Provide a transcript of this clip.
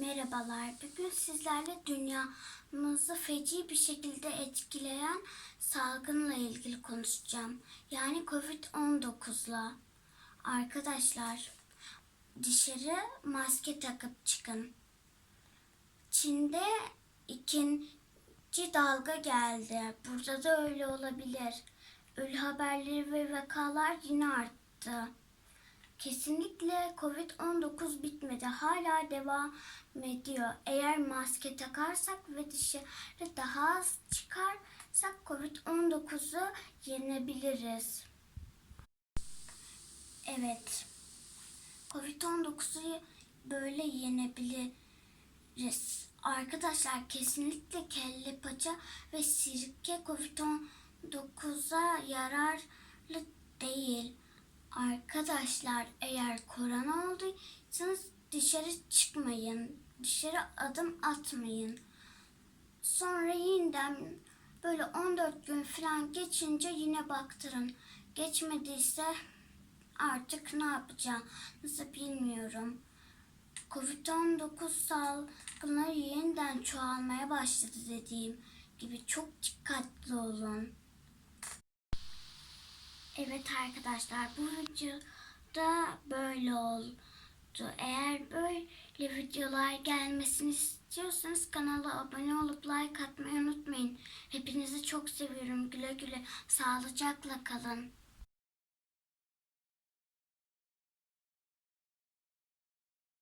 Merhabalar. Bugün sizlerle dünyamızı feci bir şekilde etkileyen salgınla ilgili konuşacağım. Yani Covid-19'la. Arkadaşlar, dışarı maske takıp çıkın. Çin'de ikinci dalga geldi. Burada da öyle olabilir. Ölü haberleri ve vakalar yine arttı. Kesinlikle Covid-19 bitmedi. Hala devam ediyor. Eğer maske takarsak ve dışarı daha az çıkarsak Covid-19'u yenebiliriz. Evet. Covid-19'u böyle yenebiliriz. Arkadaşlar kesinlikle kelle paça ve sirke Covid-19'a yararlı değil. Arkadaşlar eğer korona olduysanız dışarı çıkmayın. Dışarı adım atmayın. Sonra yeniden böyle 14 gün falan geçince yine baktırın. Geçmediyse artık ne yapacağınızı bilmiyorum. Covid-19 salgınları yeniden çoğalmaya başladı dediğim gibi çok dikkatli olun. Evet arkadaşlar bu videoda böyle oldu. Eğer böyle videolar gelmesini istiyorsanız kanala abone olup like atmayı unutmayın. Hepinizi çok seviyorum. Güle güle sağlıcakla kalın.